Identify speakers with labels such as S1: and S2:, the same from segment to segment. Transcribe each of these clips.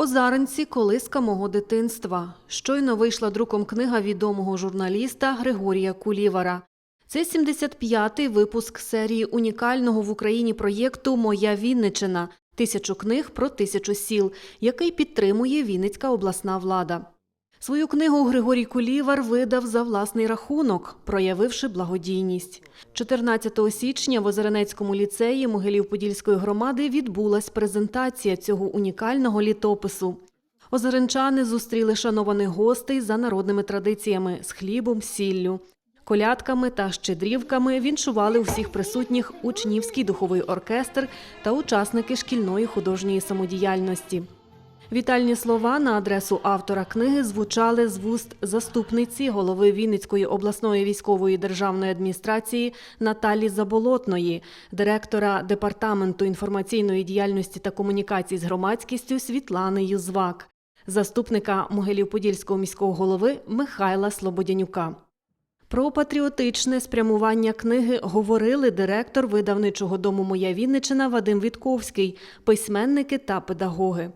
S1: Озаренці колиска мого дитинства. Щойно вийшла друком книга відомого журналіста Григорія Кулівара. Це 75-й випуск серії унікального в Україні проєкту Моя Вінничина тисячу книг про тисячу сіл, який підтримує Вінницька обласна влада. Свою книгу Григорій Кулівар видав за власний рахунок, проявивши благодійність. 14 січня в Озеренецькому ліцеї Могилів-Подільської громади відбулась презентація цього унікального літопису. Озеренчани зустріли шанованих гостей за народними традиціями з хлібом, сіллю. Колядками та щедрівками віншували усіх присутніх учнівський духовий оркестр та учасники шкільної художньої самодіяльності. Вітальні слова на адресу автора книги звучали з вуст заступниці голови Вінницької обласної військової державної адміністрації Наталі Заболотної, директора департаменту інформаційної діяльності та комунікацій з громадськістю Світлани Юзвак, заступника Могилів-Подільського міського голови Михайла Слободянюка. Про патріотичне спрямування книги говорили директор видавничого дому Моя Вінничина Вадим Вітковський, письменники та педагоги.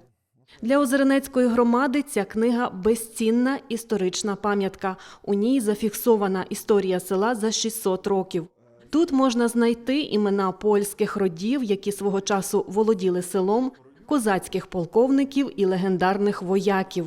S1: Для Озеренецької громади ця книга безцінна історична пам'ятка. У ній зафіксована історія села за 600 років. Тут можна знайти імена польських родів, які свого часу володіли селом, козацьких полковників і легендарних вояків.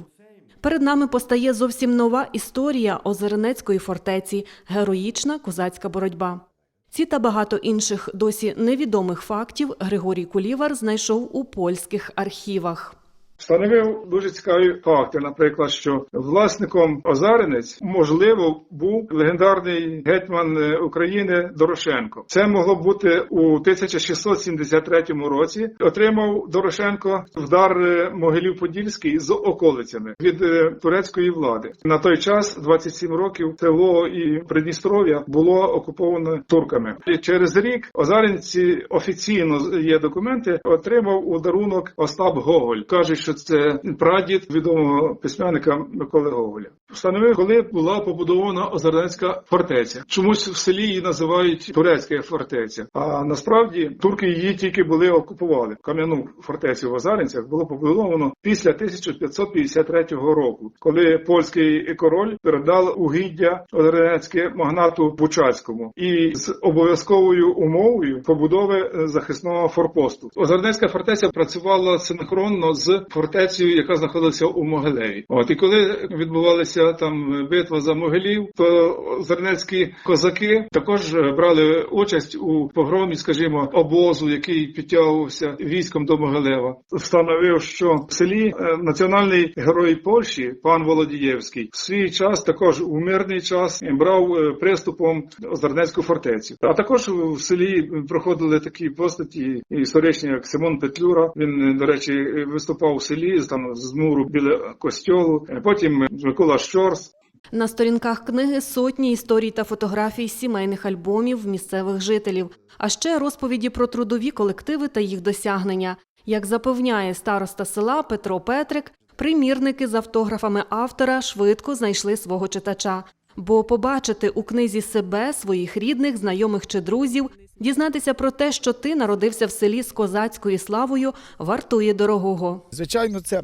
S1: Перед нами постає зовсім нова історія Озеренецької фортеці, героїчна козацька боротьба. Ці та багато інших досі невідомих фактів Григорій Кулівар знайшов у польських архівах.
S2: Встановив дуже цікаві факти, наприклад, що власником Озаренець можливо був легендарний гетьман е, України Дорошенко. Це могло бути у 1673 році. Отримав Дорошенко вдар е, Могилів-Подільський з околицями від е, турецької влади. На той час, 27 років, село і Придністров'я було окуповано турками. І через рік Озаренці офіційно є документи. Отримав у дарунок Остап Гоголь. каже, що це прадід відомого письменника Миколи Гоголя. Встановив, коли була побудована Озаренська фортеця. Чомусь в селі її називають турецька фортеця. А насправді турки її тільки були окупували. Кам'яну фортецю в Озаренцях було побудовано після 1553 року, коли польський король передав угіддя Озаренецьке магнату Бучацькому і з обов'язковою умовою побудови е, захисного форпосту. Озаренецька фортеця працювала синхронно з фортецею, яка знаходилася у Могилеві. От і коли відбувалася там битва за Могилів, то зернецькі козаки також брали участь у погромі, скажімо, обозу, який підтягувався військом до Могилева. Встановив, що в селі е, національний герой Польщі, пан Володієвський, в свій час також у мирний час брав е, приступом Озернецьку фортецю. А також в селі проходили такі постаті історичні, як Симон Петлюра. Він, е, до речі, виступав селі там з муру біля костьолу. Е, Потім Микола Щорс.
S1: На сторінках книги сотні історій та фотографій сімейних альбомів місцевих жителів, а ще розповіді про трудові колективи та їх досягнення. Як запевняє староста села Петро Петрик, примірники з автографами автора швидко знайшли свого читача. Бо побачити у книзі себе, своїх рідних, знайомих чи друзів, дізнатися про те, що ти народився в селі з козацькою славою, вартує дорогого.
S3: Звичайно, це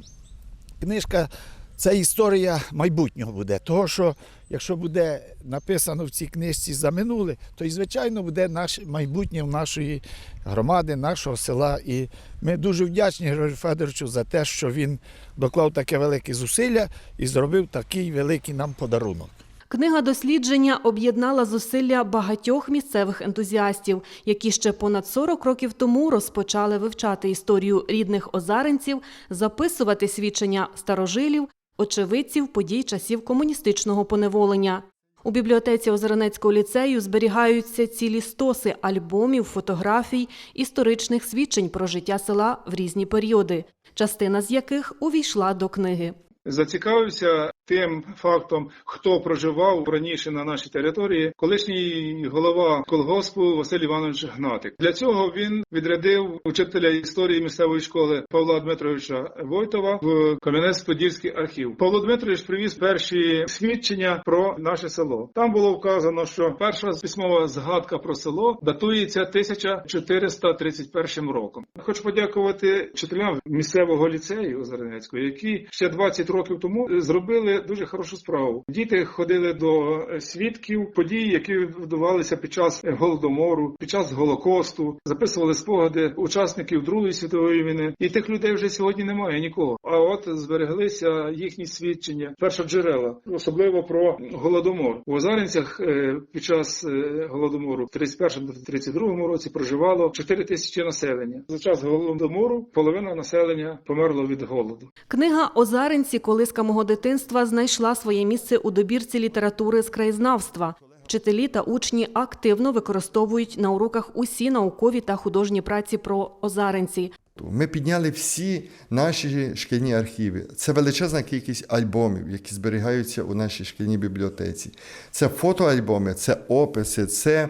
S3: книжка, це історія майбутнього буде. Того, що якщо буде написано в цій книжці за минуле, то і звичайно буде наше майбутнє в нашої громади, нашого села. І ми дуже вдячні Григорію Федоровичу за те, що він доклав таке велике зусилля і зробив такий великий нам подарунок.
S1: Книга дослідження об'єднала зусилля багатьох місцевих ентузіастів, які ще понад 40 років тому розпочали вивчати історію рідних озаренців, записувати свідчення старожилів, очевидців подій часів комуністичного поневолення. У бібліотеці Озеренецького ліцею зберігаються цілі стоси альбомів, фотографій, історичних свідчень про життя села в різні періоди, частина з яких увійшла до книги.
S2: Зацікавився тим фактом, хто проживав раніше на нашій території, колишній голова колгоспу Василь Іванович Гнатик. Для цього він відрядив учителя історії місцевої школи Павла Дмитровича Войтова в Кам'янець-Подільський архів. Павло Дмитрович привіз перші свідчення про наше село. Там було вказано, що перша письмова згадка про село датується 1431 роком. Хочу подякувати вчителям місцевого ліцею Озернецького, які ще 20 років тому зробили дуже хорошу справу. Діти ходили до свідків подій, які відбувалися під час голодомору, під час голокосту, записували спогади учасників Другої світової війни. І тих людей вже сьогодні немає нікого. А от збереглися їхні свідчення, першоджерела, особливо про голодомор. У Озаринцях е, під час е, голодомору в 31-32 році проживало 4 тисячі населення. За час голодомору половина населення померло від голоду.
S1: Книга Озаринці Колиска мого дитинства знайшла своє місце у добірці літератури з краєзнавства. Вчителі та учні активно використовують на уроках усі наукові та художні праці про озаринці.
S4: Ми підняли всі наші шкільні архіви. Це величезна кількість альбомів, які зберігаються у нашій шкільній бібліотеці. Це фотоальбоми, це описи, це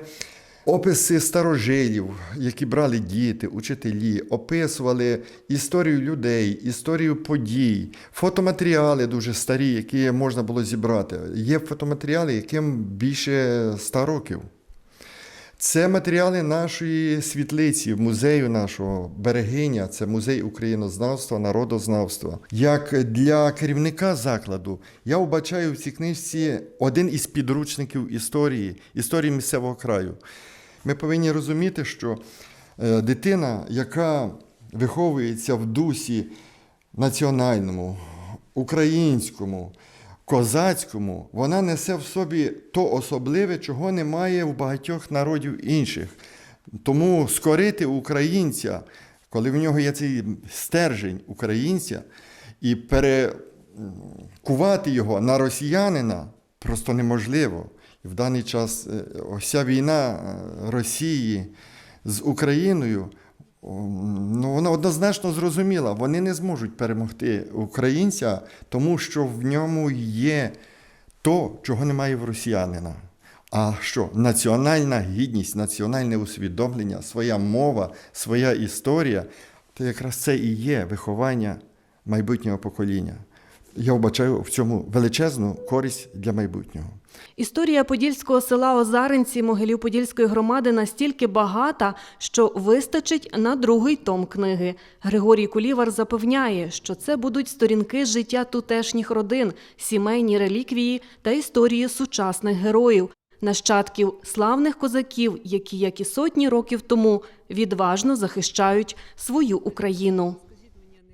S4: описи старожилів, які брали діти, учителі, описували історію людей, історію подій, фотоматеріали дуже старі, які можна було зібрати. Є фотоматеріали, яким більше 100 років. Це матеріали нашої світлиці, музею нашого берегиня, це музей українознавства, народознавства. Як для керівника закладу я вбачаю в цій книжці один із підручників історії, історії місцевого краю. Ми повинні розуміти, що е, дитина, яка виховується в дусі національному, українському, козацькому, вона несе в собі то особливе, чого немає у багатьох народів інших. Тому скорити українця, коли в нього є цей стержень українця, і перекувати його на росіянина просто неможливо. В даний час е, ось ця війна е, Росії з Україною, ну, вона однозначно зрозуміла, вони не зможуть перемогти українця, тому що в ньому є то, чого немає в росіянина. А що? Національна гідність, національне усвідомлення, своя мова, своя історія, то якраз це і є виховання майбутнього покоління. Я вбачаю в цьому величезну користь для майбутнього.
S1: Історія подільського села Озаринці Могилів Подільської громади настільки багата, що вистачить на другий том книги. Григорій Кулівар запевняє, що це будуть сторінки життя тутешніх родин, сімейні реліквії та історії сучасних героїв, нащадків славних козаків, які, як і сотні років тому, відважно захищають свою Україну.